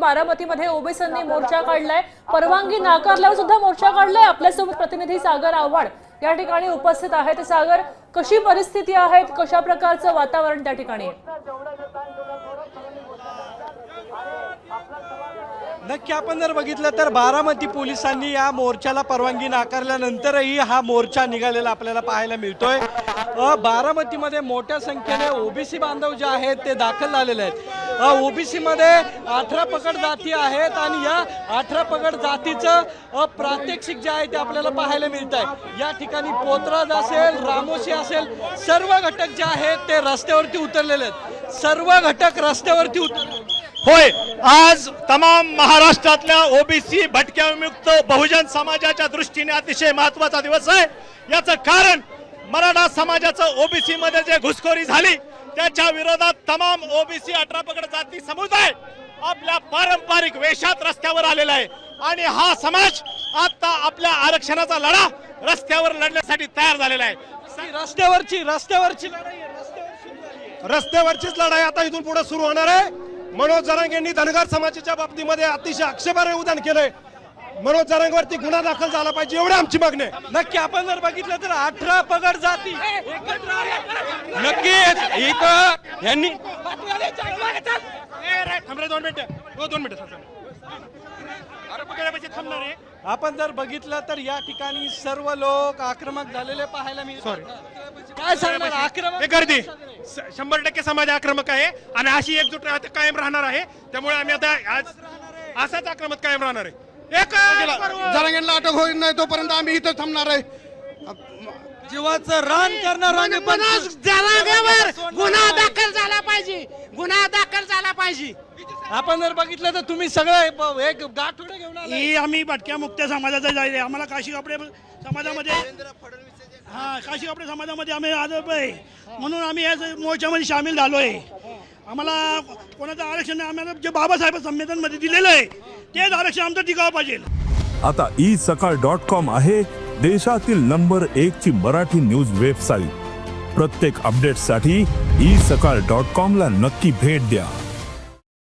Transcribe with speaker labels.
Speaker 1: बारामतीमध्ये ओबीसींनी मोर्चा काढलाय. परवानगी नाकारल्यावर सुद्धा मोर्चा काढलाय. आपल्यासोबत प्रतिनिधी सागर आव्हाड या ठिकाणी उपस्थित आहेत. सागर कशी परिस्थिती आहे कशा प्रकारचं वातावरण त्या ठिकाणी
Speaker 2: नक्की आपण जर बघितलं तर बारामती पोलिसांनी या मोर्चाला परवानगी नाकारल्यानंतरही हा मोर्चा निघालेला आपल्याला पाहायला मिळतोय. बारामतीमध्ये मोठ्या संख्येने ओबीसी बांधव जे आहेत ते दाखल झालेले आहेत. ओबीसी मध्ये अठरा पकड जाती आहेत आणि या अठरा पकड जातीचं प्रात्यक्षिक जे आहे ते आपल्याला पाहायला मिळत आहे या ठिकाणी पोतराज असेल रामोशी असेल सर्व घटक जे आहेत ते रस्त्यावरती उतरलेले आहेत. सर्व घटक रस्त्यावरती उतर
Speaker 3: होय आज तमाम महाराष्ट्रातल्या ओबीसी भटक्या विमुक्त बहुजन समाजाच्या दृष्टीने अतिशय महत्त्वाचा दिवस आहे. याचं कारण मराठा समाजाचं ओबीसी मध्ये जे घुसखोरी झाली त्याच्या विरोधात तमाम ओबीसी अठरा पगड जाती समुदाय आपल्या पारंपरिक वेशात रस्त्यावर आलेला आहे. आणि हा समाज आता आपल्या आरक्षणाचा लढा रस्त्यावर लढण्यासाठी तयार झालेला आहे.
Speaker 2: रस्त्यावरची रस्त्यावरची लढाई आहे, रस्त्यावर सुरू झाली आहे.
Speaker 4: रस्त्यावरचीच लढाई आता इथून पुढे सुरू होणार आहे. मनोज जरांग यांनी धनगर समाजाच्या बाबतीमध्ये अतिशय आक्षेपार्ह उदाहरण केलंय. मनोज जरांगवरती गुन्हा दाखल झाला पाहिजे एवढी आमची मागणी आहे.
Speaker 2: नक्की आपण जर बघितलं तर अठरा पगड जाती. नक्की इथं यांनी
Speaker 3: दोन मिनिटं. हो दोन मिनिटं
Speaker 2: आपण जर बघितलं तर या ठिकाणी सर्व लोक आक्रमक झालेले पाहायला मिळतात. काय सांगणार? आक्रमक
Speaker 3: हे गर्दी. स- शंभर टक्के समाज आक्रमक आहे आणि अशी एकजूट राहते कायम राहणार आहे. त्यामुळे आम्ही आता आज असाच आक्रमक कायम राहणार आहे. एक
Speaker 5: जरांगेंना अटक होईल नाही तोपर्यंत आम्ही इथं थांबणार आहे.
Speaker 2: जीवाचं रान करणार आम्ही पण-
Speaker 6: जनांगावर गुन्हा दाखल झाला पाहिजे. गुन्हा दाखल झाला पाहिजे.
Speaker 2: आपण जर बघितलं तर तुम्ही सगळं ब- एक गाठोडे घेऊन
Speaker 7: ही आम्ही भटक्या मुक्त्या समाजाचा जायचे आम्हाला काशी कपडे समाजामध्ये हा काशी कपडे समाजामध्ये आम्ही आज आहे. म्हणून आम्ही या मोर्चामध्ये सामील झालो आहे आम्हाला कोणाचं आरक्षण नाही आम्हाला जे बाबासाहेब संविधानमध्ये दिलेलं आहे तेच आरक्षण आमचं टिकावं पाहिजे.
Speaker 8: आता ई सकाळ डॉट कॉम आहे देशातील नंबर एक ची मराठी न्यूज वेबसाईट प्रत्येक अपडेटसाठी ई सकाळ डॉट कॉम ला नक्की भेट द्या.